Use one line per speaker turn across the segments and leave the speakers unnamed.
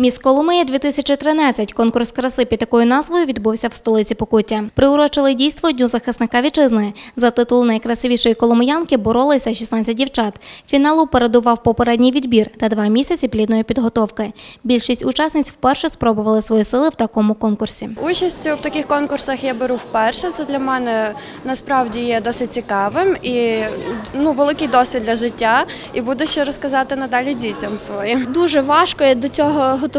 Міс Коломия 2013. Конкурс краси під такою назвою відбувся в столиці Покуття. Приурочили дійство Дню захисника вітчизни. За титул найкрасивішої коломиянки боролися 16 дівчат. Фіналу передував попередній відбір та два місяці плідної підготовки. Більшість учасниць вперше спробували свої сили в такому конкурсі.
Участь в таких конкурсах я беру вперше. Це для мене насправді є досить цікавим і ну, великий досвід для життя. І буду ще розказати надалі дітям своїм.
Дуже важко, я до цього готувалася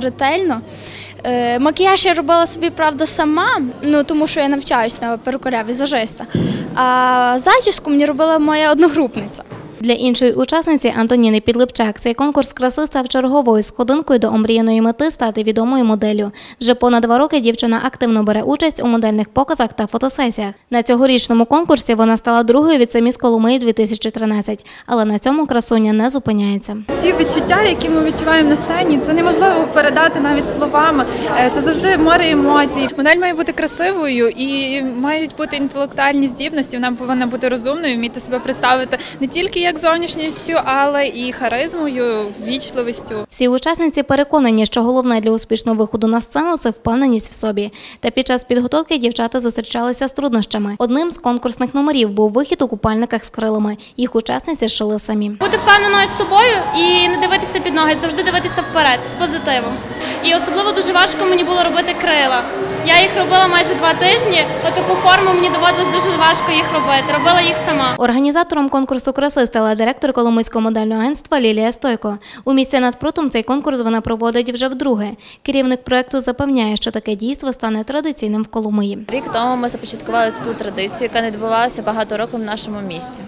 ретельно. Е, Макіяж я робила собі, правда, сама, ну тому що я навчаюсь на перукаря візажиста. А зачіску мені робила моя одногрупниця.
Для іншої учасниці Антоніни Підлипчак цей конкурс краси став черговою сходинкою до омріяної мети стати відомою моделлю. Вже понад два роки дівчина активно бере участь у модельних показах та фотосесіях. На цьогорічному конкурсі вона стала другою від самі з Коломиї 2013, але на цьому красуня не зупиняється.
Ці відчуття, які ми відчуваємо на сцені, це неможливо передати навіть словами. Е, Це завжди море емоцій. Модель має бути красивою і мають бути інтелектуальні здібності. Вона повинна бути розумною, вміти себе представити не тільки як зовнішністю, але і харизмою, ввічливістю.
Всі учасниці переконані, що головне для успішного виходу на сцену це впевненість в собі. Та під час підготовки дівчата зустрічалися з труднощами. Одним з конкурсних номерів був вихід у купальниках з крилами. Їх учасниці шили самі.
Бути впевненою в собою і не дивитися під ноги, завжди дивитися вперед з позитивом. І особливо дуже важко мені було робити крила. Я їх робила майже два тижні. Отаку форму мені доводилось дуже важко їх робити. Робила їх сама.
Організатором конкурсу краси стала директор Коломийського модельного агентства Лілія Стойко. У місті над прутом цей конкурс вона проводить вже вдруге. Керівник проекту запевняє, що таке дійство стане традиційним в Коломиї.
Рік тому ми започаткували ту традицію, яка не відбувалася багато років в нашому місті.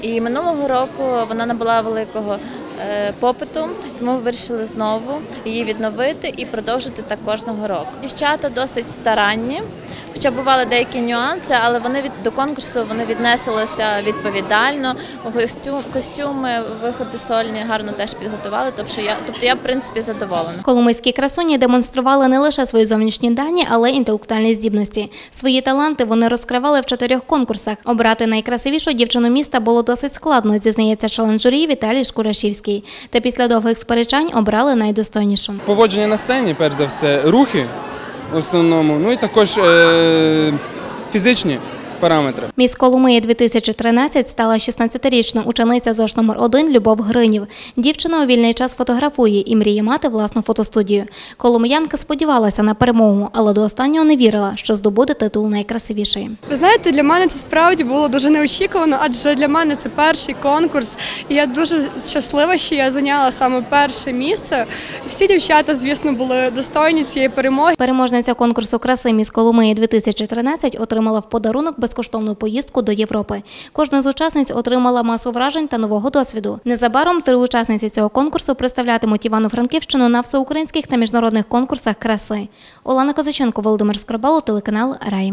І минулого року вона набула великого попиту, тому вирішили знову її відновити і продовжити так кожного року. Дівчата досить старанні, хоча бували деякі нюанси, але вони від до конкурсу вони віднеслися відповідально. Костюм, костюми, виходи сольні гарно теж підготували. Тобто я, тобто я в принципі задоволена.
Коломийські красуні демонстрували не лише свої зовнішні дані, але й інтелектуальні здібності. Свої таланти вони розкривали в чотирьох конкурсах. Обрати найкрасивішу дівчину міста було досить складно, зізнається член-журі Віталій Шкурашівський. Та після довгих сперечань обрали найдостойнішу.
поводження на сцені, перш за все, рухи в основному, ну і також е- фізичні параметри.
Міс Коломиї 2013 стала 16-річна учениця ЗОШ номер 1 Любов Гринів. Дівчина у вільний час фотографує і мріє мати власну фотостудію. Коломиянка сподівалася на перемогу, але до останнього не вірила, що здобуде титул найкрасивішої.
Ви знаєте, для мене це справді було дуже неочікувано, адже для мене це перший конкурс, і я дуже щаслива, що я зайняла саме перше місце. Всі дівчата, звісно, були достойні цієї перемоги.
Переможниця конкурсу краси Міс Коломиї 2013 отримала в подарунок безкоштовну поїздку до Європи. Кожна з учасниць отримала масу вражень та нового досвіду. Незабаром три учасниці цього конкурсу представлятимуть Івано-Франківщину на всеукраїнських та міжнародних конкурсах краси. Олена Козаченко, Володимир Скрабало, телеканал Рай.